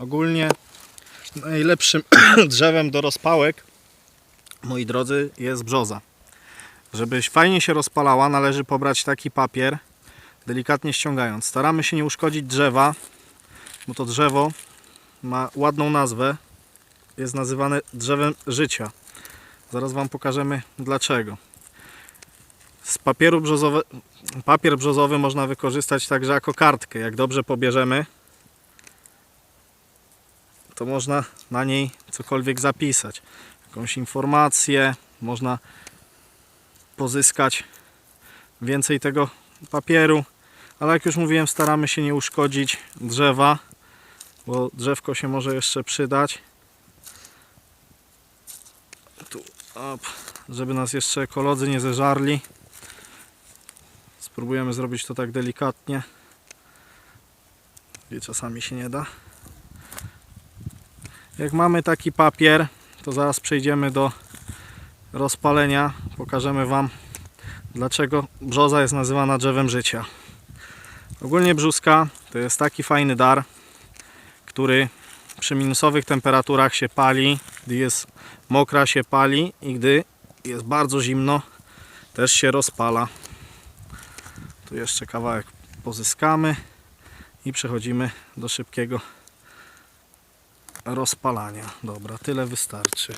Ogólnie najlepszym drzewem do rozpałek, moi drodzy, jest brzoza. Żebyś fajnie się rozpalała, należy pobrać taki papier, delikatnie ściągając. Staramy się nie uszkodzić drzewa, bo to drzewo ma ładną nazwę. Jest nazywane drzewem życia. Zaraz Wam pokażemy dlaczego. Z papieru brzozowe, papier brzozowy można wykorzystać także jako kartkę. Jak dobrze pobierzemy, to można na niej cokolwiek zapisać. Jakąś informację, można pozyskać więcej tego papieru. Ale jak już mówiłem, staramy się nie uszkodzić drzewa, bo drzewko się może jeszcze przydać. Tu, op, żeby nas jeszcze ekolodzy nie zeżarli. Spróbujemy zrobić to tak delikatnie. I czasami się nie da. Jak mamy taki papier, to zaraz przejdziemy do rozpalenia. Pokażemy Wam, dlaczego brzoza jest nazywana drzewem życia. Ogólnie brzuska to jest taki fajny dar, który przy minusowych temperaturach się pali, gdy jest mokra się pali i gdy jest bardzo zimno też się rozpala. Tu jeszcze kawałek pozyskamy i przechodzimy do szybkiego rozpalania. Dobra, tyle wystarczy.